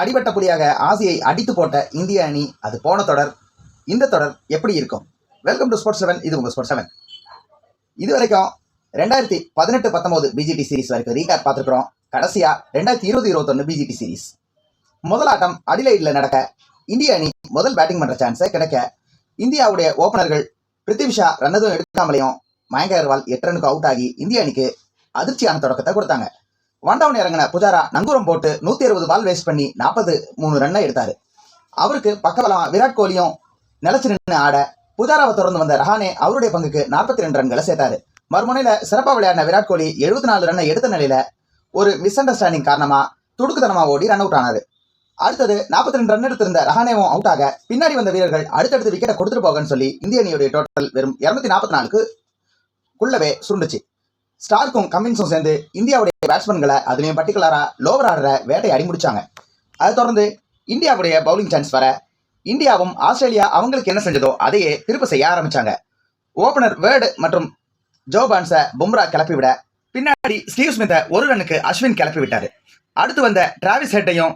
அடிபட்ட புலியாக ஆசியை அடித்து போட்ட இந்திய அணி அது போன தொடர். இந்த தொடர் எப்படி இருக்கும்? வெல்கம் டு ஸ்போர்ட்ஸ் செவன் இது உங்கள் ஸ்போர்ட்ஸ் செவன் இது வரைக்கும் ரெண்டாயிரத்தி பதினெட்டு பத்தொம்போது பிஜிடி சீரிஸ் வரைக்கும் ரீகேப் பார்த்துருக்குறோம். கடைசியாக ரெண்டாயிரத்தி இருபது இருபத்தொன்று பிஜிடி சீரிஸ் முதல் ஆட்டம் அடிலைடில் நடக்க இந்திய அணி முதல் பேட்டிங் பண்ணுற சான்ஸை கிடைக்க இந்தியாவுடைய ஓப்பனர்கள் பிருத்திவிஷா ரன்னதும் எடுக்காமலையும் மயங்க அகர்வால் எட்டு ரனுக்கு அவுட் ஆகி இந்திய அணிக்கு அதிர்ச்சியான தொடக்கத்தை கொடுத்தாங்க. வந்தவன் இறங்கின புஜாரா நங்கூரம் போட்டு நூத்தி அறுபது பால் வேஸ்ட் பண்ணி நாற்பது மூணு ரன்னை எடுத்தாரு. அவருக்கு பக்கபலம் விராட் கோலியும் நிலச்சி நின்று ஆட புஜாராவை தொடர்ந்து வந்த ரஹானே அவருடைய பங்குக்கு நாற்பத்தி ரெண்டு ரன்களை சேர்த்தாரு. மறுமுனையில சிறப்பாக விளையாடின விராட் கோலி எழுபத்தி நாலு ரன்னை எடுத்த நிலையில ஒரு மிஸ் அண்டர்ஸ்டாண்டிங் காரணமா துடுக்குத்தனமா ஓடி ரன் அவுட் ஆனாரு. அடுத்தது நாற்பத்தி ரெண்டு ரன் எடுத்திருந்த ரஹானேவும் அவுட் ஆக பின்னாடி வந்த வீரர்கள் அடுத்தடுத்து விக்கெட்டை கொடுத்துட்டு போகன்னு சொல்லி இந்திய அணியுடைய டோட்டல் வெறும் இருநூத்தி நாற்பத்தி நாலுக்கு குள்ளவே சுருண்டுச்சு. ஸ்டார்க்கும் கம்மின்ஸும் சேர்ந்து இந்தியாவுடைய பேட்ஸ்மேன்களை அதுலேயும் பர்டிகுலராக லோவர் ஆர்டரை வேட்டையை அடி முடிச்சாங்க அதை தொடர்ந்து இந்தியாவுடைய பவுலிங் சான்ஸ் வர இந்தியாவும் ஆஸ்திரேலியா அவங்களுக்கு என்ன செஞ்சதோ அதையே திருப்ப செய்ய ஆரம்பிச்சாங்க. ஓபனர் வேர்டு மற்றும் ஜோ பான்ஸை பும்ரா கிளப்பி விட பின்னாடி ஸ்டீவ் ஸ்மித்தை ஒரு ரன்னுக்கு அஸ்வின் கிளப்பி விட்டார் அடுத்து வந்த டிராவிஸ் ஹெட்டையும்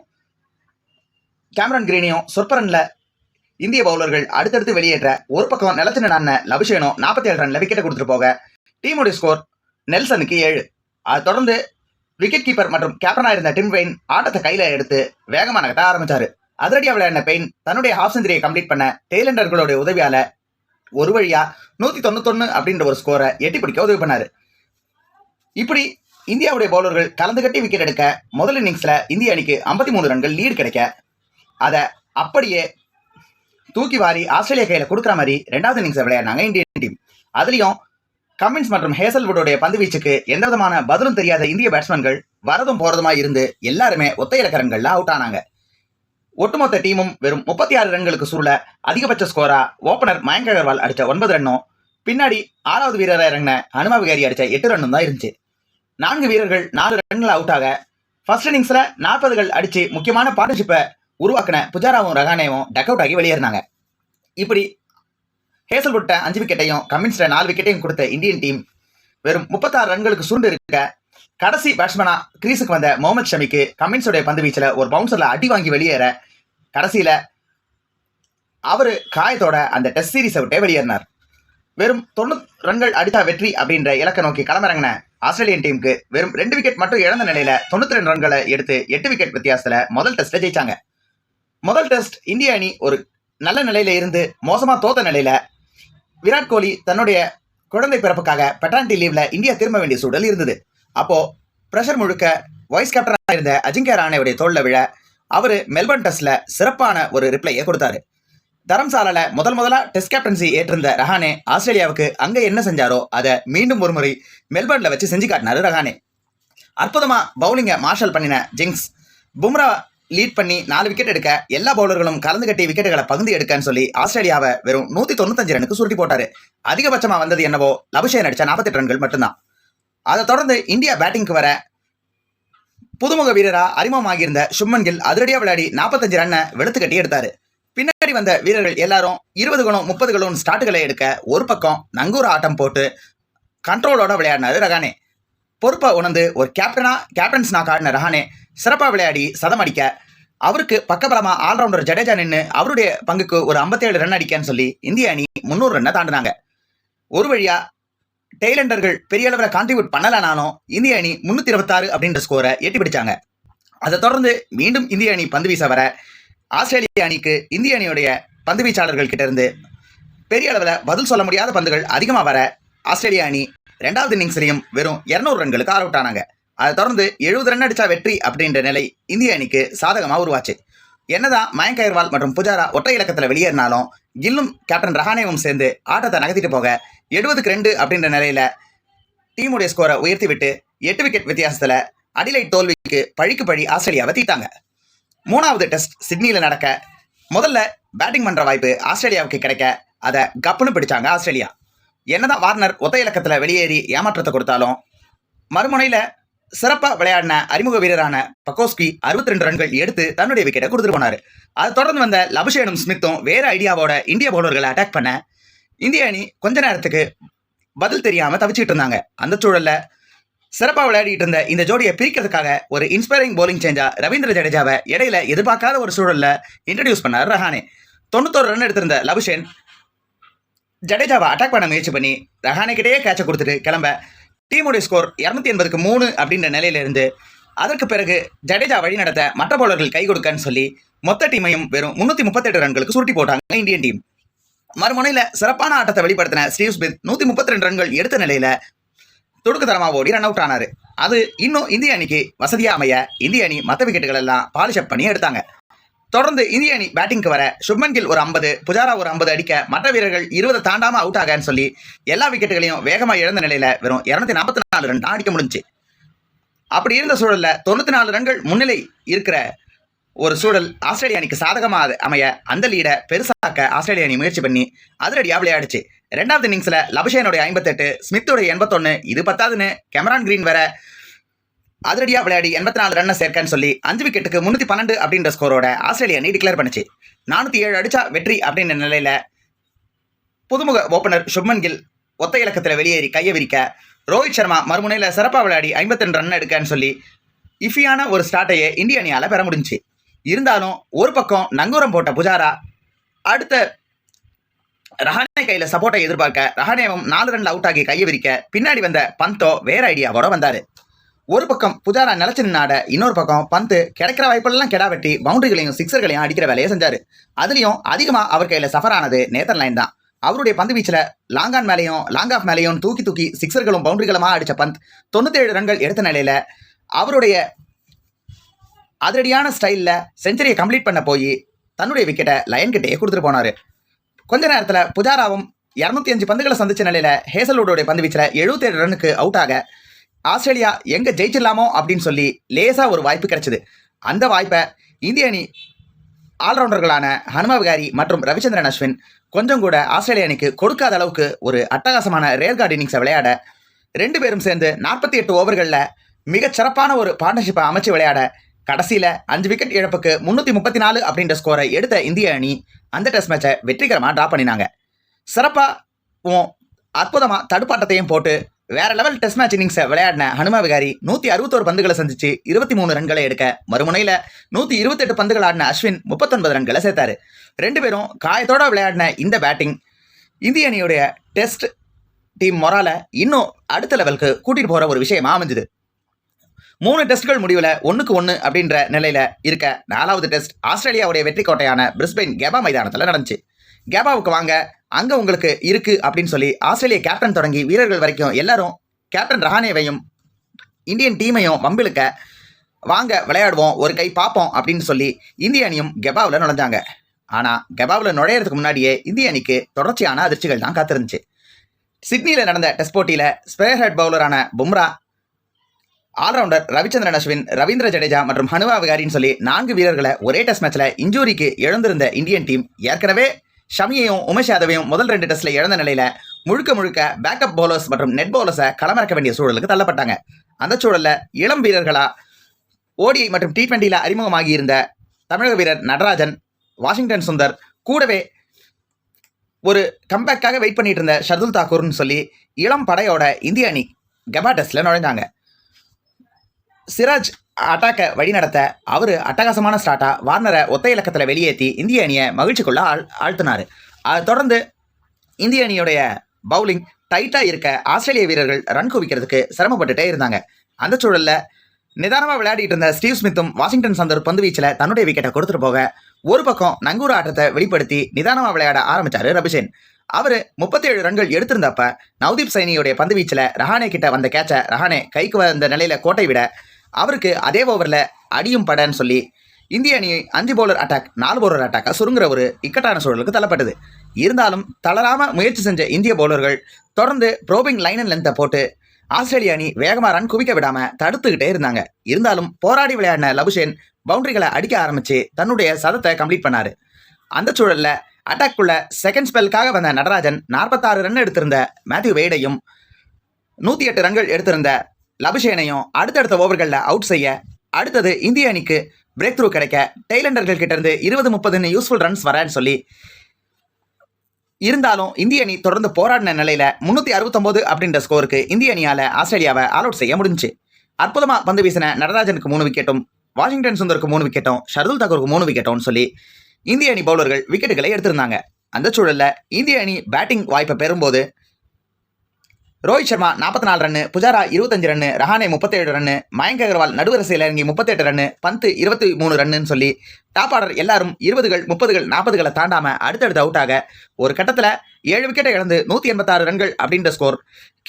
கேமரன் கிரீனையும் சொற்பரனில் இந்திய பவுலர்கள் அடுத்தடுத்து வெளியேற்ற ஒரு பக்கம் நிலத்தின நான் லபிஷேனும் நாற்பத்தி ஏழு ரன்ல விக்கெட்டை கொடுத்துட்டு போக டீமுடைய ஸ்கோர் நெல்சனுக்கு ஏழு. அதை தொடர்ந்து விக்கெட் கீப்பர் மற்றும் கேப்டனாக இருந்த டிம் பெயின் ஆட்டத்தை கையில் எடுத்து வேகமாக நகர்த்த ஆரம்பித்தார் அதிரடியாக விளையாடின பெயின் தன்னுடைய ஹாஃப் செஞ்சுரியை கம்ப்ளீட் பண்ண டெய்லண்டர்களுடைய உதவியால் ஒரு வழியாக நூற்றி தொண்ணூத்தொன்னு அப்படின்ற ஒரு ஸ்கோரை எட்டி பிடிக்க உதவி பண்ணாரு. இப்படி இந்தியாவுடைய பவுலர்கள் கலந்து கட்டி விக்கெட் எடுக்க முதல் இன்னிங்ஸில் இந்திய அணிக்கு ஐம்பத்தி மூணு ரன்கள் லீடு கிடைக்க அதை அப்படியே தூக்கி வாரி ஆஸ்திரேலியா கையில் கொடுக்குற மாதிரி ரெண்டாவது இன்னிங்ஸை விளையாடினாங்க இந்தியன் டீம் அதுலேயும் கமின்ஸ் மற்றும் ஹேசல்வுடைய பந்துவீச்சுக்கு எந்த விதமான பதிலும் தெரியாத இந்திய பேட்ஸ்மேன்கள் வரதும் போறதுமா இருந்து எல்லாருமே ஒத்த இலக்க அவுட் ஆனாங்க. ஒட்டுமொத்த டீமும் வெறும் முப்பத்தி ஆறு ரன்களுக்கு சுருள அதிகபட்ச ஸ்கோரா ஓபனர் மயங்க் அகர்வால் அடிச்ச ஒன்பது ரன்னும் பின்னாடி ஆறாவது வீரராக இறங்கின ஹனுமா விகாரி அடிச்ச எட்டு ரன்னும் தான் இருந்துச்சு. நான்கு வீரர்கள் நாலு ரன்கள் அவுட் ஆக ஃபர்ஸ்ட் இன்னிங்ஸ்ல நாற்பதுகள் அடிச்சு முக்கியமான பார்ட்னர்ஷிப்பை உருவாக்கின புஜாராவும் ரகானேவும் டக் அவுட் ஆகி வெளியேறினாங்க. இப்படி ஹேசல்வுட்ட அஞ்சு விக்கெட்டையும் கமின்ஸ்ட நாலு விக்கெட்டையும் கொடுத்த இந்தியன் டீம் வெறும் முப்பத்தாறு ரன்களுக்கு சுருண்டு இருக்க கடைசி பேட்ஸ்மேனா கிரீஸுக்கு வந்த முகமது ஷமிக்கு கமின்ஸோடைய பந்து வீச்சில் ஒரு பவுன்சரில் அடி வாங்கி வெளியேற கடைசியில் அவர் காயத்தோட அந்த டெஸ்ட் சீரிஸை விட்டே வெளியேறினார். வெறும் தொண்ணூறு ரன்கள் அடித்தா வெற்றி அப்படின்ற இலக்கை நோக்கி களமிறங்கின ஆஸ்திரேலியன் டீமுக்கு வெறும் ரெண்டு விக்கெட் மட்டும் இழந்த நிலையில தொண்ணூத்தி ரெண்டு ரன்களை எடுத்து எட்டு விக்கெட் வித்தியாசத்துல முதல் டெஸ்ட்ல ஜெயிச்சாங்க. முதல் டெஸ்ட் இந்திய அணி ஒரு நல்ல நிலையில இருந்து மோசமா தோத்த நிலையில விராட் கோலி தன்னுடைய குழந்தை பிறப்புக்காக பெட்டானிட்டி லீவ்ல இந்தியா திரும்ப வேண்டிய சூழல் இருந்தது. அப்போ பிரஷர் முழுக்க வைஸ் கேப்டனாக இருந்த அஜிங்கிய ராணேவுடைய தோல்ல விழ அவர் மெல்பர்ன் டெஸ்ட்ல சிறப்பான ஒரு ரிப்ளையை கொடுத்தாரு. தரம்சாலால முதல் முதலா டெஸ்ட் கேப்டன்சி ஏற்றிருந்த ரஹானே ஆஸ்திரேலியாவுக்கு அங்க என்ன செஞ்சாரோ அதை மீண்டும் ஒரு முறை மெல்பர்ன்ல வச்சு செஞ்சு காட்டினாரு ரஹானே. அற்புதமா பவுலிங்கை மார்ஷல் பண்ணின ஜிங்ஸ் பும்ரா லீட் பண்ணி நாலு விக்கெட் எடுக்க எல்லா பவுலர்களும் கலந்து கட்டி விக்கெட்டுகளை பகுந்து எடுக்கன்னு சொல்லி ஆஸ்திரேலியாவை வெறும் நூத்தி தொண்ணூத்தஞ்சு ரனுக்கு சுருட்டி போட்டாரு. அதிகபட்சமா வந்தது என்னவோ லபுஷேன் அடிச்ச நாற்பத்தெட்டு ரன்கள் மட்டும்தான். அதை தொடர்ந்து இந்தியா பேட்டிங்க்கு வர புதுமுக வீரரா அறிமுகமாகியிருந்த சுப்மன் கில் அதிரடியா விளையாடி நாற்பத்தஞ்சு ரன்னை வெளுத்து கட்டி எடுத்தாரு. பின்னாடி வந்த வீரர்கள் எல்லாரும் இருபது குணம் முப்பது குணம் ஸ்டார்ட்டுகளை எடுக்க ஒரு பக்கம் நங்கூர ஆட்டம் போட்டு கண்ட்ரோலோட விளையாடினாரு ரகானே. பொறுப்பை உணர்ந்து ஒரு கேப்டனா கேப்டன்ஸ் காட்டின ரஹானே சிறப்பாக விளையாடி சதம் அடிக்க அவருக்கு பக்கபலமாக ஆல்ரவுண்டர் ஜடேஜா நின்று அவருடைய பங்குக்கு ஒரு 57 ரன் அடிக்கன்னு சொல்லி இந்திய அணி முந்நூறு ரன்னை தாண்டினாங்க. ஒரு வழியாக டெய்லண்டர்கள் பெரிய அளவில் கான்ட்ரிபியூட் பண்ணலனாலும் இந்திய அணி முந்நூற்றி இருபத்தாறு அப்படின்ற ஸ்கோரை எட்டி பிடிச்சாங்க. அதை தொடர்ந்து மீண்டும் இந்திய அணி பந்து வீச வர ஆஸ்திரேலிய அணிக்கு இந்திய அணியுடைய பந்து வீச்சாளர்கள் கிட்டேருந்து பெரிய அளவில் பதில் சொல்ல முடியாத பந்துகள் அதிகமாக வர ஆஸ்திரேலிய அணி ரெண்டாவது இன்னிங்ஸ்லையும் வெறும் இரநூறு ரன்களுக்கு ஆல் அவுட் ஆனாங்க. அதை தொடர்ந்து எழுபது ரன் அடித்தா வெற்றி அப்படின்ற நிலை இந்திய அணிக்கு சாதகமாக உருவாச்சு. என்னதான் மயங்க் அகர்வால் மற்றும் புஜாரா ஒற்றை இலக்கத்தில் வெளியேறினாலும் கில்லும் கேப்டன் ரஹானேவும் சேர்ந்து ஆட்டத்தை நகர்த்திட்டு போக எழுபதுக்கு ரெண்டு அப்படின்ற நிலையில் டீமுடைய ஸ்கோரை உயர்த்தி விட்டு எட்டு விக்கெட் வித்தியாசத்தில் அடிலைட் தோல்விக்கு பழிக்கு பழி ஆஸ்திரேலியாவை தீட்டாங்க மூணாவது டெஸ்ட் சிட்னியில் நடக்க முதல்ல பேட்டிங் பண்ணுற வாய்ப்பு ஆஸ்திரேலியாவுக்கு கிடைக்க அதை கப்புன்னு பிடிச்சாங்க ஆஸ்திரேலியா. என்னதான் வார்னர் ஒத்த இலக்கத்தில் வெளியேறி ஏமாற்றத்தை கொடுத்தாலும் மறுமுனையில் சிறப்பாக விளையாடின அறிமுக வீரரான பக்கோஸ்கி அறுபத்தி ரெண்டு ரன்கள் எடுத்து தன்னுடைய விக்கெட்டை கொடுத்துட்டு போனார். அதை தொடர்ந்து வந்த லபுஷேனும் ஸ்மித்தும் வேறு ஐடியாவோட இந்திய பவுலர்களை அட்டாக் பண்ண இந்திய அணி கொஞ்ச நேரத்துக்கு பதில் தெரியாமல் தவிச்சிட்டு இருந்தாங்க. அந்த சூழலில் சிறப்பாக விளையாடிட்டு இருந்த இந்த ஜோடியை பிரிக்கிறதுக்காக ஒரு இன்ஸ்பைரிங் போலிங் சேஞ்சா ரவீந்திர ஜடேஜாவை இடையில எதிர்பார்க்காத ஒரு சூழலில் இன்ட்ரடியூஸ் பண்ணார் ரஹானே. தொண்ணூத்தோரு ரன் எடுத்திருந்த லபுஷேன் ஜடேஜாவை அட்டாக் பண்ண முயற்சி பண்ணி ரஹானே கேட்சை கொடுத்துட்டு கிளம்ப. டீமுடைய ஸ்கோர் இரநூத்தி எண்பதுக்கு மூணு அப்படின்ற நிலையில இருந்து அதற்கு பிறகு ஜடேஜா வழி நடத்த மற்ற பவுலர்கள் கை கொடுக்கன்னு சொல்லி மொத்த டீமையும் வெறும் முன்னூற்றி முப்பத்தெட்டு ரன்களுக்கு சுருட்டி போட்டாங்க இந்தியன் டீம் மறுமுனையில் சிறப்பான ஆட்டத்தை வெளிப்படுத்தின ஸ்டீவ் ஸ்மித் நூற்றி முப்பத்தி ரெண்டு ரன்கள் எடுத்த நிலையில் துடுக்குத்தரமா ஓடி ரன் அவுட் ஆனார். அது இன்னும் இந்திய அணிக்கு வசதியாக அமைய இந்திய அணி மற்ற விக்கெட்டுகள் எல்லாம் பாலிஷப் பண்ணி எடுத்தாங்க. தொடர்ந்து இந்திய அணி பேட்டிங்க்கு வர சுப்மன் கில் ஒரு ஐம்பது புஜாரா ஒரு ஐம்பது அடிக்க மற்ற வீரர்கள் இருபது தாண்டாம அவுட் ஆகன்னு சொல்லி எல்லா விக்கெட்டுகளையும் வேகமாக இழந்த நிலையில வெறும் இருநூத்தி நாற்பத்தி நாலு ரன் தான் அடிக்க முடிஞ்சு அப்படி இருந்த சூழல்ல தொண்ணூத்தி நாலு ரன்கள் முன்னிலை இருக்கிற ஒரு சூழல் ஆஸ்திரேலிய அணிக்கு சாதகமாக அமைய அந்த லீடை பெருசாக்க ஆஸ்திரேலிய அணி முயற்சி பண்ணி அதிரடியாக விளையாடுச்சு. ரெண்டாவது இன்னிங்ஸ்ல லபஷேனுடைய ஐம்பத்தெட்டு ஸ்மித்துடைய எண்பத்தொன்னு இது பத்தாதுன்னு கெமரான் கிரீன் வேற அதிரடியா விளையாடி எண்பத்தி நாலு ரன்னை சேர்க்கன்னு சொல்லி அஞ்சு விக்கெட்டுக்கு முன்னூத்தி பன்னெண்டு அப்படின்ற ஸ்கோரோட ஆஸ்திரேலிய அணி டிக்ளேர் பண்ணுச்சு. நானூத்தி ஏழு அடிச்சா வெற்றி அப்படின்ற நிலையில புதுமுக ஓபனர் சுப்மன் கில் ஒத்த இலக்கத்தில் வெளியேறி கையை விரிக்க ரோஹித் சர்மா மறுமுனையில் சிறப்பாக விளையாடி 52 ரன் எடுக்கன்னு சொல்லி இஃபியான ஒரு ஸ்டார்ட்டையே இந்திய அணியால் பெற முடிஞ்சு இருந்தாலும் ஒரு பக்கம் நங்கூரம் போட்ட புஜாரா அடுத்த ரஹானே கையில் சப்போர்ட்டை எதிர்பார்க்க ரஹானேவும் நாலு ரன்ல அவுட் ஆகி கையை விரிக்க பின்னாடி வந்த பந்தோ வேற ஐடியாவோட வந்தாரு. ஒரு பக்கம் புஜாரா நிலச்சி நின்னாட இன்னொரு பக்கம் பந்து கிடைக்கிற வாய்ப்பெல்லாம் கெடா வெட்டி பவுண்டரிகளையும் சிக்ஸர்களையும் அடிக்கிற வேலையை செஞ்சாரு. அதுலயும் அதிகமாக அவர் கையில் சஃபர் ஆனது நேத்தன் லைன் தான். அவருடைய பந்து வீச்சில் லாங்கான் மேலேயும் லாங் ஆஃப் மேலேயும் தூக்கி தூக்கி சிக்ஸர்களும் பவுண்டரிகளுமா அடித்த பந்த் தொண்ணூத்தேழு ரன்கள் எடுத்த நிலையில் அவருடைய அதிரடியான ஸ்டைலில் செஞ்சுரியை கம்ப்ளீட் பண்ண போய் தன்னுடைய விக்கெட்டை லயன் கிட்டேயே கொடுத்துட்டு போனாரு. கொஞ்ச நேரத்தில் புஜாராவும் இரநூத்தி அஞ்சு பந்துகளை சந்திச்ச நிலையில் ஹேசல்வுடோடைய பந்து வீச்சில் எழுபத்தேழு ரன்னுக்கு அவுட் ஆக ஆஸ்திரேலியா எங்க ஜெயிச்சிடலாமோ அப்படின்னு சொல்லி லேசா ஒரு வாய்ப்பு கிடைச்சது. அந்த வாய்ப்பை இந்திய அணி ஆல்ரவுண்டர்களான ஹனுமா விகாரி மற்றும் ரவிச்சந்திரன் அஸ்வின் கொஞ்சம் கூட ஆஸ்திரேலிய அணிக்கு கொடுக்காத அளவுக்கு ஒரு அட்டகாசமான ரேர்கார்டு இன்னிங்ஸை விளையாட ரெண்டு பேரும் சேர்ந்து நாற்பத்தி எட்டு ஓவர்களில் மிகச் சிறப்பான ஒரு பார்ட்னர்ஷிப்பை அமைச்சு விளையாட கடைசியில் அஞ்சு விக்கெட் இழப்புக்கு முன்னூற்றி முப்பத்தி நாலு அப்படின்ற ஸ்கோரை எடுத்த இந்திய அணி அந்த டெஸ்ட் மேட்சை வெற்றிகரமாக ட்ரா பண்ணினாங்க. சிறப்பாகவும் அற்புதமாக தடுப்பாட்டத்தையும் போட்டு வேற லெவல் டெஸ்ட் மேட்ச் இன்னிங்ஸை விளையாடின ஹனுமா விகாரி நூற்றி அறுபத்தோரு பந்துகளை சந்திச்சு இருபத்தி மூணு ரன்களை எடுக்க மறுமுனையில் நூற்றி இருபத்தெட்டு பந்துகள் ஆடின அஸ்வின் முப்பத்தொன்பது ரன்களை சேர்த்தாரு. ரெண்டு பேரும் காயத்தோட விளையாடின இந்த பேட்டிங் இந்திய அணியுடைய டெஸ்ட் டீம் மொரால இன்னும் அடுத்த லெவலுக்கு கூட்டிட்டு போற ஒரு விஷயமா அமைஞ்சுது. மூணு டெஸ்ட்கள் முடிவில் ஒன்றுக்கு ஒன்று அப்படின்ற நிலையில் இருக்க நாலாவது டெஸ்ட் ஆஸ்திரேலியாவுடைய வெற்றி கோட்டையான பிரிஸ்பெயின் கெபா மைதானத்தில் நடந்துச்சு. கெபாவுக்கு வாங்க. அங்கே உங்களுக்கு இருக்குது அப்படின்னு சொல்லி ஆஸ்திரேலிய கேப்டன் தொடங்கி வீரர்கள் வரைக்கும் எல்லாரும் கேப்டன் ரஹானேவையும் இந்தியன் டீமையும் வம்பிழுக்க வாங்க விளையாடுவோம் ஒரு கை பார்ப்போம் அப்படின்னு சொல்லி இந்திய அணியும் கெபாவில் நுழைஞ்சாங்க. ஆனால் கெபாவில் நுழையிறதுக்கு முன்னாடியே இந்திய அணிக்கு தொடர்ச்சியான அதிர்ச்சிகள் தான் காத்திருந்துச்சு. சிட்னியில் நடந்த டெஸ்ட் போட்டியில் ஸ்பேர் ஹெட் பவுலரான பும்ரா ஆல்ரவுண்டர் ரவிச்சந்திரன் அஸ்வின் ரவீந்திர ஜடேஜா மற்றும் ஹனுவா விகாரின்னு சொல்லி நான்கு வீரர்களை ஒரே டெஸ்ட் மேட்சில் இன்ஜூரிக்கு எழுந்திருந்த இந்தியன் டீம் ஏற்கனவே ஷமியையும் உமேஷ் யாதவையும் முதல் ரெண்டு டெஸ்ட்ல இழந்த நிலையில முழுக்க முழுக்க பேக்கப் பவுலர்ஸ் மற்றும் நெட் பவுலர்ஸை களமிறக்க வேண்டிய சூழலுக்கு தள்ளப்பட்டாங்க. அந்த சூழல்ல இளம் வீரர்களா ஓடிஐ மற்றும் டி டுவெண்ட்டியில் அறிமுகமாகி இருந்த தமிழக வீரர் நடராஜன் வாஷிங்டன் சுந்தர் கூடவே ஒரு கம்பேக்காக வெயிட் பண்ணிட்டு இருந்த ஷர்துல் தாக்கூர்னு சொல்லி இளம் படையோட இந்திய அணி கெபா நுழைஞ்சாங்க சிராஜ் அட்டாக்கை வழிநடத்த அவர் அட்டகாசமான ஸ்டார்ட்டாக வார்னரை ஒத்த இலக்கத்தில் வெளியேற்றி இந்திய அணியை மகிழ்ச்சிக்குள்ள ஆள் ஆழ்த்தினார். அதை தொடர்ந்து இந்திய அணியுடைய பவுலிங் டைட்டாக இருக்க ஆஸ்திரேலிய வீரர்கள் ரன் குவிக்கிறதுக்கு சிரமப்பட்டுட்டே இருந்தாங்க. அந்த சூழலில் நிதானமாக விளையாடிட்டு இருந்த ஸ்டீவ் ஸ்மித்தும் வாஷிங்டன் சந்தர் பந்து வீச்சில் தன்னுடைய விக்கெட்டை கொடுத்துட்டு போக ஒரு பக்கம் நங்கூர் ஆட்டத்தை வெளிப்படுத்தி நிதானமாக விளையாட ஆரம்பித்தார் ரபிஷேன். அவர் முப்பத்தேழு ரன்கள் எடுத்திருந்தப்ப நவ்தீப் சைனியுடைய பந்து வீச்சில் ரஹானே கிட்ட வந்த கேட்சை ரஹானே கைக்கு வந்த நிலையில் கோட்டை விட அவருக்கு அதே ஓவரில் அடியும் படன்னு சொல்லி இந்திய அணி அஞ்சு பவுலர் அட்டாக் நாலு பவுலர் அட்டாக்காக சுருங்குற ஒரு இக்கட்டான சூழலுக்கு தள்ளப்பட்டது. இருந்தாலும் தளராமல் முயற்சி செஞ்ச இந்திய பவுலர்கள் தொடர்ந்து ப்ரோபிங் லைன் அண்ட் லென்த்தை போட்டு ஆஸ்திரேலிய அணி வேகமாக ரன் குவிக்க விடாம தடுத்துக்கிட்டே இருந்தாங்க. இருந்தாலும் போராடி விளையாடின லபுஷேன் பவுண்டரிகளை அடிக்க ஆரம்பித்து தன்னுடைய சதத்தை கம்ப்ளீட் பண்ணார். அந்த சூழலில் அட்டாக்குள்ள செகண்ட் ஸ்பெல்லுக்காக வந்த நடராஜன் நாற்பத்தாறு ரன் எடுத்திருந்த மேத்யூ வெய்டையும் நூற்றி எட்டு ரன்கள் எடுத்திருந்த லபுஷேனையும் அடுத்தடுத்த ஓவர்களில் அவுட் செய்ய அடுத்தது இந்திய அணிக்கு பிரேக் த்ரூ கிடைக்க டெய்லண்டர்கள் கிட்டேருந்து இருபது முப்பதுன்னு யூஸ்ஃபுல் ரன்ஸ் வரேன்னு சொல்லி இருந்தாலும் இந்திய அணி தொடர்ந்து போராடின நிலையில் முந்நூற்றி அறுபத்தொம்போது அப்படின்ற ஸ்கோருக்கு இந்திய அணியால் ஆஸ்திரேலியாவை ஆல் அவுட் செய்ய முடிஞ்சு அற்புதமா பந்து வீசின நடராஜனுக்கு மூணு விக்கெட்டும் வாஷிங்டன் சுந்தருக்கு மூணு விக்கெட்டும் ஷர்துல் தாக்கூருக்கு மூணு விக்கெட்டும்னு சொல்லி இந்திய அணி பவுலர்கள் விக்கெட்டுகளை எடுத்திருந்தாங்க. அந்த சூழலில் இந்திய அணி பேட்டிங் வாய்ப்பை பெறும்போது ரோஹித் சர்மா நாற்பத்தி நாலு ரன் புஜாரா இருபத்தஞ்சு ரன்னு ரஹானே முப்பத்தேழு ரன் மயங்க் அகர்வால் நடுவரிசையில் இறங்கி முப்பத்தெட்டு ரன் பந்து இருபத்தி மூணு ரன்னுன்னு சொல்லி டாப் ஆர்டர் எல்லாரும் இருபதுகள் முப்பதுகள் நாற்பதுகளை தாண்டாம அடுத்தடுத்து அவுட் ஆக ஒரு கட்டத்தில் ஏழு விக்கெட்டை இழந்து நூற்றி எண்பத்தாறு ரன்கள் அப்படின்ற ஸ்கோர்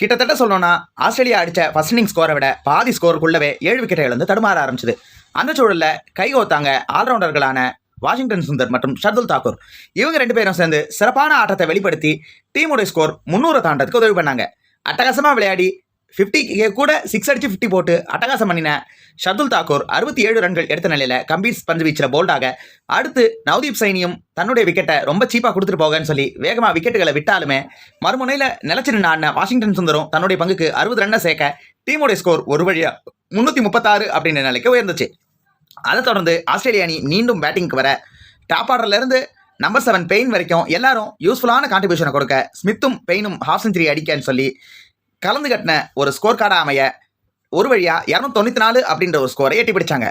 கிட்டத்தட்ட சொல்லணும்னா ஆஸ்திரேலியா அடித்த ஃபர்ஸ்ட் இன்னிங் ஸ்கோரை விட பாதி ஸ்கோருக்குள்ளவே ஏழு விக்கெட்டை இழந்து தடுமாற ஆரம்பிச்சது. அந்த சூழலில் கைகோத்தாங்க ஆல்ரவுண்டர்களான வாஷிங்டன் சுந்தர் மற்றும் ஷர்துல் தாக்கூர். இவங்க ரெண்டு பேரும் சேர்ந்து சிறப்பான ஆட்டத்தை வெளிப்படுத்தி டீமுடைய ஸ்கோர் முந்நூறு தாண்டதுக்கு உதவி பண்ணாங்க. அட்டகாசமாக விளையாடி 50 கூட சிக்ஸ் அடிச்சு 50 போட்டு அட்டகாசம் பண்ணின ஷர்துல் தாக்கூர் அறுபத்தி ஏழு ரன்கள் எடுத்த நிலையில் கம்பீர் பந்து வீச்சில் போல்டாக அடுத்து நவதீப் சைனியும் தன்னுடைய விக்கெட்டை ரொம்ப சீப்பாக கொடுத்துட்டு போகன்னு சொல்லி வேகமாக விக்கெட்டுகளை விட்டாலுமே மறுமுனையில் நிலச்சி நின்று வாஷிங்டன் சுந்தரும் தன்னுடைய பங்குக்கு அறுபது ரன்னை சேர்க்க டீமுடைய ஸ்கோர் ஒரு வழியாக முன்னூற்றி முப்பத்தாறு அப்படின்ற நிலைக்கு உயர்ந்துச்சு. அதை தொடர்ந்து ஆஸ்திரேலிய அணி மீண்டும் பேட்டிங்க்கு வர டாப் ஆர்டர்லேருந்து நம்பர் செவன் பெயின் வரைக்கும் எல்லாரும் யூஸ்ஃபுல்லான கான்ட்ரிபியூஷனை கொடுக்க ஸ்மித்தும் பெயினும் ஹாஃப் செஞ்சுரி அடிக்கன்னு சொல்லி கலந்து கட்டின ஒரு ஸ்கோர் கார்டாக அமைய ஒரு வழியாக இரநூத்தொண்ணூற்றி நாலு அப்படின்ற ஒரு ஸ்கோரை எட்டி பிடிச்சாங்க.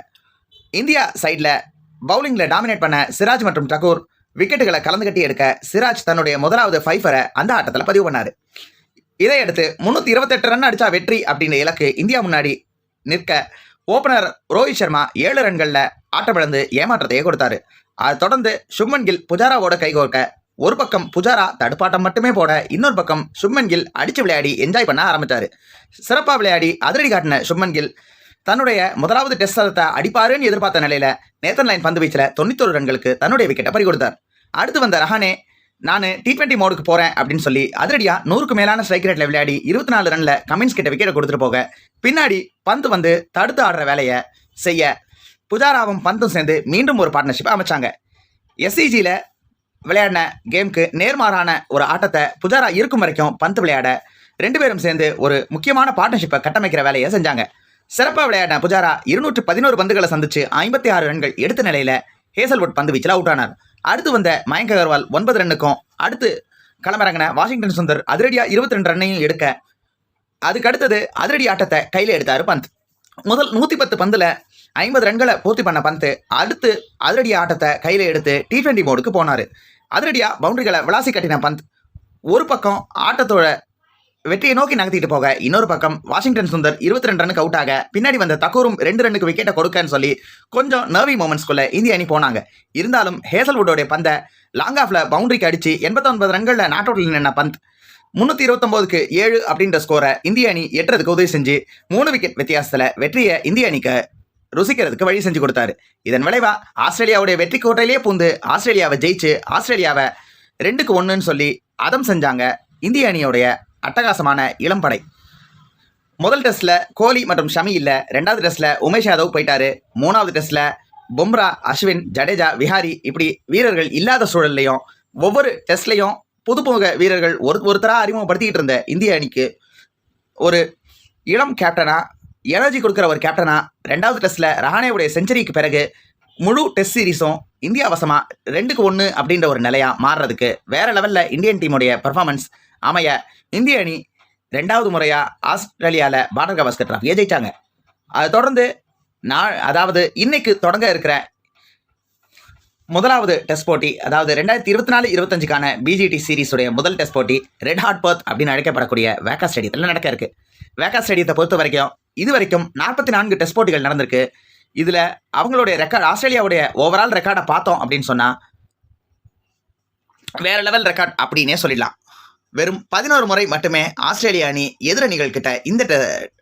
இந்தியா சைடில் பவுலிங்கில் டாமினேட் பண்ண சிராஜ் மற்றும் டகூர் விக்கெட்டுகளை கலந்து கட்டி எடுக்க சிராஜ் தன்னுடைய முதலாவது ஃபைஃபரை அந்த ஆட்டத்தில் பதிவு பண்ணார். இதையடுத்து முந்நூற்றி இருபத்தெட்டு ரன் அடித்தா வெற்றி அப்படின்ற இலக்கு இந்தியா முன்னாடி நிற்க ஓப்பனர் ரோஹித் சர்மா ஏழு ரன்களில் ஆட்டமிழந்து ஏமாற்றத்தையே கொடுத்தாரு. அதை தொடர்ந்து சுப்மன் கில் புஜாராவோட கைகோர்க்க ஒரு பக்கம் புஜாரா தடுப்பாட்டம் மட்டுமே போட இன்னொரு பக்கம் சுப்மன் கில் அடிச்சு விளையாடி என்ஜாய் பண்ண ஆரம்பித்தார் சிறப்பாக விளையாடி அதிரடி காட்டின சுப்மன் கில் தன்னுடைய முதலாவது டெஸ்ட் சதத்தை அடிப்பாருன்னு எதிர்பார்த்த நிலையில நேத்தன் லைன் பந்து வீச்சில் தொண்ணூத்தொரு ரன்களுக்கு தன்னுடைய விக்கெட்டை பறி கொடுத்தார். அடுத்து வந்த ரஹானே நான் டி டுவெண்ட்டி மோடுக்கு போகிறேன் அப்படின்னு சொல்லி அதிரடியாக நூறுக்கு மேலான ஸ்ட்ரைக் ரேட்டில் விளையாடி இருபத்தி நாலு ரனில் கமின்ஸ் கிட்ட விக்கெட்டை கொடுத்துட்டு போக பின்னாடி பந்து வந்து தடுத்து ஆடுற வேலையை செய்ய புஜாராவும் பந்தும் சேர்ந்து மீண்டும் ஒரு பார்ட்னர்ஷிப் அமைச்சாங்க. எஸ்சிஜியில் விளையாடின கேமுக்கு நேர்மாறான ஒரு ஆட்டத்தை புஜாரா இருக்கும் வரைக்கும் பந்து விளையாட ரெண்டு பேரும் சேர்ந்து ஒரு முக்கியமான பார்ட்னர்ஷிப்பை கட்டமைக்கிற வேலையை செஞ்சாங்க. சிறப்பாக விளையாடின புஜாரா இருநூற்று பதினோரு பந்துகளை சந்திச்சு ஐம்பத்தி ஆறு ரன்கள் எடுத்த நிலையில் ஹேசல்வுட் பந்து வீச்சில் அவுட் ஆனார். அடுத்து வந்த மயங்க் அகர்வால் ஒன்பது ரன்னுக்கும் அடுத்து களமிறங்கின வாஷிங்டன் சுந்தர் அதிரடியாக இருபத்தி ரெண்டு ரன்னையும் எடுக்க அதுக்கு அடுத்தது அதிரடி ஆட்டத்தை கையில் எடுத்தார் பந்த். முதல் நூற்றி பத்து பந்தில் ஐம்பது ரன்களை பூர்த்தி பண்ண பந்த் அடுத்து அதிரடி ஆட்டத்தை கையில் எடுத்து டி ட்வெண்ட்டி மோடுக்கு போனார். அதிரடியாக பவுண்டரிகளை விளாசி கட்டின பந்த். ஒரு பக்கம் ஆட்டத்தோட வெற்றியை நோக்கி நகர்த்திட்டு போக இன்னொரு பக்கம் வாஷிங்டன் சுந்தர் இருபத்தி ரெண்டு ரன்னுக்கு அவுட் ஆக பின்னாடி வந்த தக்கூரும் ரெண்டு ரன்னுக்கு விக்கெட்டை கொடுக்கன்னு சொல்லி கொஞ்சம் நர்வி மூமெண்ட்ஸ்குள்ளே இந்திய அணி போனாங்க. இருந்தாலும் ஹேசல்வுட்டோடைய பந்தை லாங் ஆஃப்ல பவுண்டரிக்கு அடித்து எண்பத்தொன்பது ரன்களில் நாட் அவுட்ல நின்ன பந்த். முந்நூற்றி இருபத்தொம்போதுக்கு ஏழு அப்படின்ற ஸ்கோரை இந்திய அணி எட்டுறதுக்கு உதவி செஞ்சு மூணு விக்கெட் வித்தியாசத்தில் வெற்றியை இந்திய அணிக்கு ருசிக்கிறதுக்கு வழி செஞ்சு கொடுத்தாரு. இதன் விளைவா ஆஸ்திரேலியாவுடைய வெற்றி கோட்டையிலேயே பூந்து ஆஸ்திரேலியாவை ஜெயிச்சு ஆஸ்திரேலியாவை ரெண்டுக்கு ஒன்றுன்னு சொல்லி அதம் செஞ்சாங்க இந்திய அணியோடைய அட்டகாசமான இளம்படை முதல் டெஸ்ட்டில் கோலி மற்றும் ஷமி இல்லை. ரெண்டாவது டெஸ்ட்டில் உமேஷ் யாதவ் போயிட்டாரு. மூணாவது டெஸ்ட்டில் பும்ரா அஸ்வின் ஜடேஜா விஹாரி இப்படி வீரர்கள் இல்லாத சூழல்லையும் ஒவ்வொரு டெஸ்ட்லையும் புதுமுக வீரர்கள் ஒரு ஒருத்தராக அறிமுகப்படுத்திக்கிட்டு இருந்த இந்திய அணிக்கு ஒரு இளம் கேப்டனாக எனர்ஜி கொடுக்குற ஒரு கேப்டனா ரெண்டாவது டெஸ்ட்டில் ரஹானேவுடைய செஞ்சுரிக்கு பிறகு முழு டெஸ்ட் சீரிஸும் இந்தியா வசமாக ரெண்டுக்கு ஒன்று அப்படின்ற ஒரு நிலையாக மாறுறதுக்கு வேறு லெவலில் இந்தியன் டீமுடைய பர்ஃபார்மன்ஸ் அமைய இந்திய அணி ரெண்டாவது முறையாக ஆஸ்திரேலியாவில் பார்டர் கவாஸ்கர் ட்ராஃபியை ஜெயிச்சாங்க. அதை தொடர்ந்து நான் அதாவது இன்னைக்கு தொடங்க இருக்கிற முதலாவது டெஸ்ட் போட்டி அதாவது ரெண்டாயிரத்தி இருபத்தி நாலு இருபத்தஞ்சுக்கான பிஜிடி சீரிஸுடைய முதல் டெஸ்ட் போட்டி ரெட் ஹாட் பர்த் அப்படின்னு அழைக்கப்படக்கூடிய வேக்கா ஸ்டேடியத்தில் நடக்க இருக்குது வேக்கா ஸ்டேடியத்தை பொறுத்த வரைக்கும் இது வரைக்கும் நாற்பத்தி நான்கு டெஸ்ட் போட்டிகள் நடந்திருக்கு. இதில் அவங்களுடைய ரெக்கார்ட் ஆஸ்திரேலியாவுடைய ஓவரால் ரெக்கார்டை பார்த்தோம் அப்படின்னு சொன்னால் வேற லெவல் ரெக்கார்ட் அப்படின்னே சொல்லிடலாம். வெறும் பதினோரு முறை மட்டுமே ஆஸ்திரேலிய அணி எதிரணிகள் கிட்ட இந்த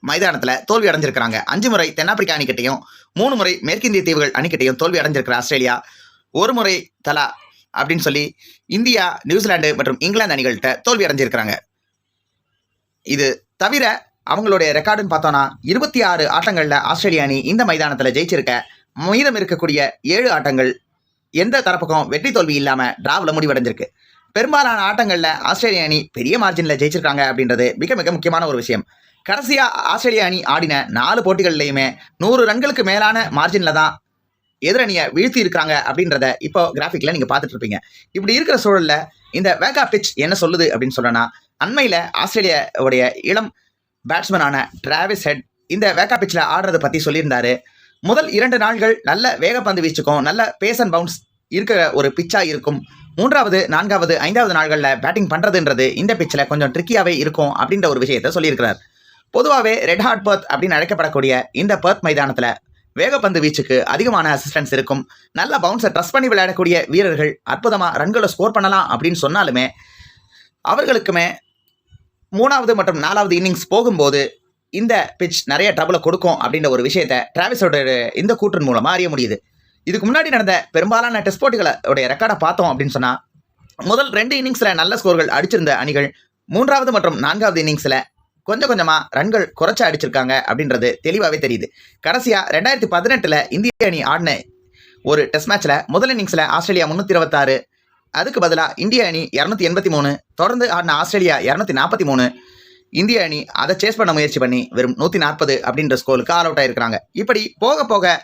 மைதானத்தில் தோல்வி அடைஞ்சிருக்கிறாங்க. அஞ்சு முறை தென்னாப்பிரிக்கா அணிக்கிட்டையும் மூணு முறை மேற்கிந்திய தீவுகள் அணிக்கிட்டையும் தோல்வி அடைஞ்சிருக்கிற ஆஸ்திரேலியா ஒரு முறை தலா அப்படின்னு சொல்லி இந்தியா நியூசிலாந்து மற்றும் இங்கிலாந்து அணிகள்கிட்ட தோல்வி அடைஞ்சிருக்கிறாங்க. இது தவிர அவங்களுடைய ரெக்கார்டுன்னு பார்த்தோன்னா இருபத்தி ஆறு ஆட்டங்களில் ஆஸ்திரேலிய அணி இந்த மைதானத்தில் ஜெயிச்சிருக்க. மீதம் இருக்கக்கூடிய ஏழு ஆட்டங்கள் எந்த தரப்புக்கும் வெற்றி தோல்வி இல்லாமல் டிராவில் முடிவடைஞ்சிருக்கு. பெரும்பாலான ஆட்டங்களில் ஆஸ்திரேலிய அணி பெரிய மார்ஜினில் ஜெயிச்சிருக்காங்க அப்படின்றது மிக மிக முக்கியமான ஒரு விஷயம். கடைசியாக ஆஸ்திரேலிய அணி ஆடின நாலு போட்டிகள்லையுமே நூறு ரன்களுக்கு மேலான மார்ஜினில் தான் எதிரணியை வீழ்த்தி இருக்கிறாங்க அப்படின்றத இப்போ கிராஃபிக்கில் நீங்கள் பார்த்துட்டு இருப்பீங்க. இப்படி இருக்கிற சூழலில் இந்த வேகா பிச் என்ன சொல்லுது அப்படின்னு சொல்லணும்னா அண்மையில் ஆஸ்திரேலியாவுடைய இளம் பேட்ஸ்மேனான டிராவிஸ் ஹெட் இந்த வேக்கா பிச்சில் ஆடுறதை பற்றி சொல்லியிருந்தாரு. முதல் இரண்டு நாள்கள் நல்ல வேகப்பந்து வீச்சுக்கும் நல்ல பேஸ் அண்ட் பவுன்ஸ் இருக்கிற ஒரு பிச்சாக இருக்கும். மூன்றாவது நான்காவது ஐந்தாவது நாள்களில் பேட்டிங் பண்ணுறதுன்றது இந்த பிச்சில் கொஞ்சம் ட்ரிக்கியாகவே இருக்கும் அப்படின்ற ஒரு விஷயத்த சொல்லியிருக்கிறார். பொதுவாகவே ரெட் ஹாட் பர்த் அப்படின்னு அழைக்கப்படக்கூடிய இந்த பர்த் மைதானத்தில் வேகப்பந்து வீச்சுக்கு அதிகமான அசிஸ்டன்ஸ் இருக்கும். நல்ல பவுன்ஸை ட்ரஸ் பண்ணி விளையாடக்கூடிய வீரர்கள் அற்புதமாக ரன்களை ஸ்கோர் பண்ணலாம் அப்படின்னு சொன்னாலுமே அவர்களுக்குமே மூணாவது மற்றும் நாலாவது இன்னிங்ஸ் போகும்போது இந்த பிட்ச் நிறைய ட்ரபிளை கொடுக்கும் அப்படின்ற ஒரு விஷயத்தை டிராவிஸோட இந்த கூற்றின் மூலமாக அறிய முடியுது. இதுக்கு முன்னாடி நடந்த பெரும்பாலான டெஸ்ட் போட்டிகளோடைய ரெக்கார்டை பார்த்தோம் அப்படின்னு சொன்னால் முதல் ரெண்டு இன்னிங்ஸில் நல்ல ஸ்கோர்கள் அடிச்சிருந்த அணிகள் மூன்றாவது மற்றும் நான்காவது இன்னிங்ஸில் கொஞ்சம் கொஞ்சமாக ரன்கள் குறைச்ச அடிச்சிருக்காங்க அப்படின்றது தெளிவாகவே தெரியுது. கடைசியாக ரெண்டாயிரத்தி பதினெட்டில் இந்திய அணி ஆடின ஒரு டெஸ்ட் மேட்ச்சில் முதல் இன்னிங்ஸில் ஆஸ்திரேலியா முந்நூற்றி இருபத்தாறு அதுக்கு பதிலாக இந்திய அணி இரநூத்தி எண்பத்தி மூணு தொடர்ந்து ஆடின ஆஸ்திரேலியா இரநூத்தி நாற்பத்தி மூணு. இந்திய அணி அதை சேஸ் பண்ண முயற்சி பண்ணி வெறும் நூற்றி நாற்பது அப்படின்ற ஸ்கோருக்கு ஆல் அவுட் ஆயிருக்கிறாங்க. இப்படி போக போக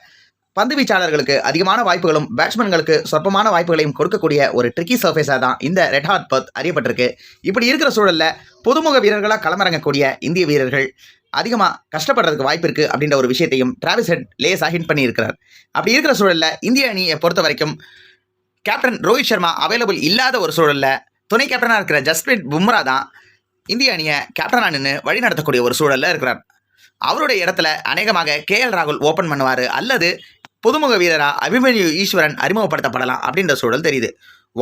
பந்து வீச்சாளர்களுக்கு அதிகமான வாய்ப்புகளும் பேட்ஸ்மேன்களுக்கு சொற்பமான வாய்ப்புகளையும் கொடுக்கக்கூடிய ஒரு ட்ரிக்கி சர்ஃபேஸாக தான் இந்த ரெட் ஹாட் பர்த் அறியப்பட்டிருக்கு. இப்படி இருக்கிற சூழலில் புதுமுக வீரர்களாக களமிறங்கக்கூடிய இந்திய வீரர்கள் அதிகமாக கஷ்டப்படுறதுக்கு வாய்ப்பு இருக்குது அப்படின்ற ஒரு விஷயத்தையும் டிராவிஸ் ஹெட் லேஸாக ஹிண்ட் பண்ணியிருக்கிறார். அப்படி இருக்கிற சூழலில் இந்திய அணியை பொறுத்த வரைக்கும் கேப்டன் ரோஹித் சர்மா அவைலபிள் இல்லாத ஒரு சூழலில் துணை கேப்டனாக இருக்கிற ஜஸ்பிரீத் பும்ரா தான் இந்திய அணியை கேப்டனாக நின்று வழி நடத்தக்கூடிய ஒரு சூழலில் இருக்கிறார். அவருடைய இடத்துல அநேகமாக கே எல் ராகுல் ஓப்பன் பண்ணுவார். அல்லது புதுமுக வீரராக அபிமன்யு ஈஸ்வரன் அறிமுகப்படுத்தப்படலாம் அப்படின்ற சூழல் தெரியுது.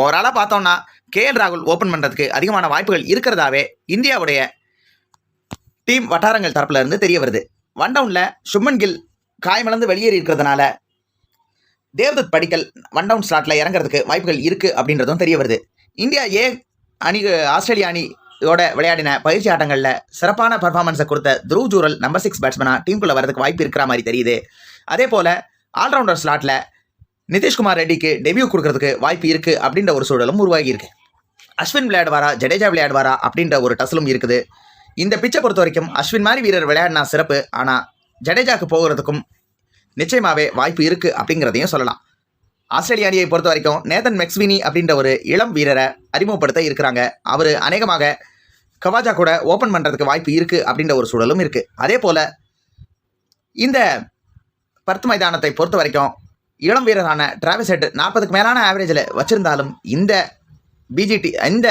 ஓவராலாக பார்த்தோம்னா கே எல் ராகுல் ஓப்பன் பண்ணுறதுக்கு அதிகமான வாய்ப்புகள் இருக்கிறதாவே இந்தியாவுடைய டீம் வட்டாரங்கள் தரப்பில் இருந்து தெரிய வருது. ஒன் டவுனில் சுப்மன் கில் காயமிழந்து வெளியேறி இருக்கிறதுனால தேவ்தத் படிக்கல் ஒன் டவுன் ஸ்லாட்டில் இறங்குறதுக்கு வாய்ப்புகள் இருக்குது அப்படின்றதும் தெரிய வருது. இந்தியா ஏ அணி ஆஸ்திரேலியா அணியோட விளையாடின பயிற்சி ஆட்டங்களில் சிறப்பான பர்ஃபார்மன்ஸை கொடுத்த த்ரூவ் ஜூரல் நம்பர் சிக்ஸ் பேட்ஸ்மேனாக டீமுக்குள்ளே வரதுக்கு வாய்ப்பு இருக்கிற மாதிரி தெரியுது. அதே போல் ஆல்ரவுண்டர் ஸ்லாட்டில் நிதிஷ்குமார் ரெட்டிக்கு டெபியூ கொடுக்கறதுக்கு வாய்ப்பு இருக்குது அப்படின்ற ஒரு சூழலும் உருவாகி இருக்கு. அஸ்வின் விளையாடுவாரா ஜடேஜா விளையாடுவாரா அப்படின்ற ஒரு டசலும் இருக்குது. இந்த பிச்சை பொறுத்த வரைக்கும் அஸ்வின் மாதிரி வீரர் விளையாடினா சிறப்பு. ஆனால் ஜடேஜாக்கு போகிறதுக்கும் நிச்சயமாகவே வாய்ப்பு இருக்குது அப்படிங்கிறதையும் சொல்லலாம். ஆஸ்திரேலிய அணியை பொறுத்த வரைக்கும் நேதன் மெக்ஸ்வினி அப்படின்ற ஒரு இளம் வீரரை அறிமுகப்படுத்த இருக்கிறாங்க. அவர் அநேகமாக கவாஜா கூட ஓப்பன் பண்ணுறதுக்கு வாய்ப்பு இருக்குது அப்படின்ற ஒரு சூழலும் இருக்குது அதே போல் இந்த பர்த் மைதானத்தை பொறுத்த வரைக்கும் இளம் வீரரான டிராவல் ஹெட் நாற்பதுக்கு மேலான ஆவரேஜில் வச்சுருந்தாலும் இந்த பிஜிடி இந்த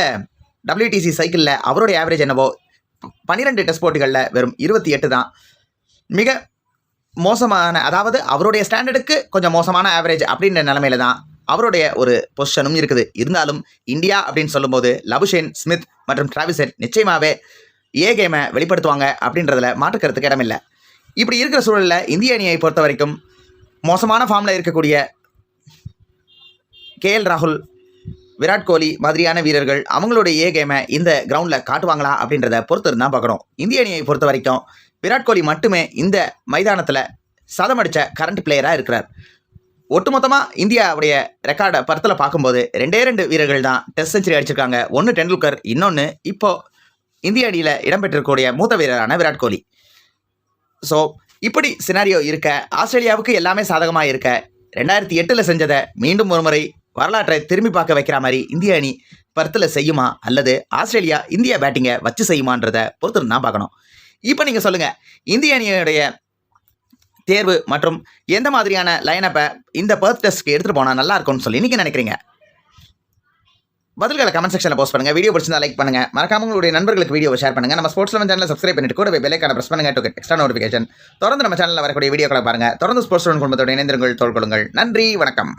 டபிள்யூடிசி சைக்கிளில் அவருடைய ஆவரேஜ் என்னவோ பன்னிரெண்டு டெஸ்ட் போட்டிகளில் வெறும் இருபத்தி எட்டு தான். மிக மோசமான அதாவது அவருடைய ஸ்டாண்டர்டுக்கு கொஞ்சம் மோசமான ஆவரேஜ் அப்படின்ற நிலமையில தான் அவருடைய ஒரு பொசிஷனும் இருக்குது. இருந்தாலும் இந்தியா அப்படின்னு சொல்லும்போது லபுஷேன் ஸ்மித் மற்றும் டிராவிஸ் நிச்சயமாகவே ஏ கேமை வெளிப்படுத்துவாங்க அப்படின்றதுல மாற்றுக்கிறதுக்கு இடமில்லை. இப்படி இருக்கிற சூழலில் இந்திய அணியை பொறுத்த வரைக்கும் மோசமான ஃபார்மில் இருக்கக்கூடிய கேஎல் ராகுல் விராட் கோலி மாதிரியான வீரர்கள் அவங்களுடைய ஏ கேமை இந்த கிரவுண்டில் காட்டுவாங்களா அப்படின்றத பொறுத்து இருந்தால் பார்க்கணும். இந்திய அணியை பொறுத்த வரைக்கும் விராட் கோலி மட்டுமே இந்த மைதானத்தில் சதம் அடித்த கரண்ட் பிளேயராக இருக்கிறார். ஒட்டுமொத்தமாக இந்தியாவுடைய ரெக்கார்டை படத்தில் பார்க்கும்போது ரெண்டே ரெண்டு வீரர்கள் தான் டெஸ்ட் செஞ்சுரி அடிச்சிருக்காங்க. ஒன்று டெண்டுல்கர் இன்னொன்று இப்போ இந்திய அணியில் இடம்பெற்றிருக்கக்கூடிய மூத்த வீரரான விராட் கோலி. ஸோ இப்படி சினாரியோ இருக்க ஆஸ்திரேலியாவுக்கு எல்லாமே சாதகமாக இருக்க ரெண்டாயிரத்தி எட்டில் செஞ்சதை மீண்டும் ஒரு முறை வரலாற்றை திரும்பி பார்க்க வைக்கிற மாதிரி இந்திய அணி பர்த்தில் செய்யுமா? அல்லது ஆஸ்திரேலியா இந்தியா பேட்டிங்கை வச்சு செய்யுமான்றதை பொறுத்து நான் பார்க்கணும். இப்போ நீங்கள் சொல்லுங்கள் இந்திய அணியுடைய தேர்வு மற்றும் எந்த மாதிரியான லைனப்பை இந்த பர்த் டெஸ்ட்க்கு எடுத்துகிட்டு போனால் நல்லா இருக்கும்னு சொல்லி நீங்கள் நினைக்கிறீங்க? பதில்களை கமெண்ட் செக்ஷனில் போஸ்ட் பண்ணுங்கள் வீடியோ பிடிச்சிருந்தா லைக் பண்ணுங்க. மறக்காம உங்களுடைய நண்பர்களுக்கு வீடியோ ஷேர் பண்ணுங்கள் நம்ம ஸ்போர்ட்ஸ் லெவன் சேனலை சப்ஸ்கிரைப் பண்ணிட்டு கூட பெல்லைக்கான ப்ரெஸ் பண்ணுங்க. டு எக்ஸ்ட்ரா நோட்டிஃபிகேஷன் தொடர்ந்து நம்ம சேனலில் வரக்கூடிய வீடியோக்களை பாருங்கள் தொடர்ந்து ஸ்போர்ட்ஸ் லெவன் குடும்பத்தோட இணைந்திருங்கள். தோல் கொள்ளுங்கள் நன்றி. வணக்கம்.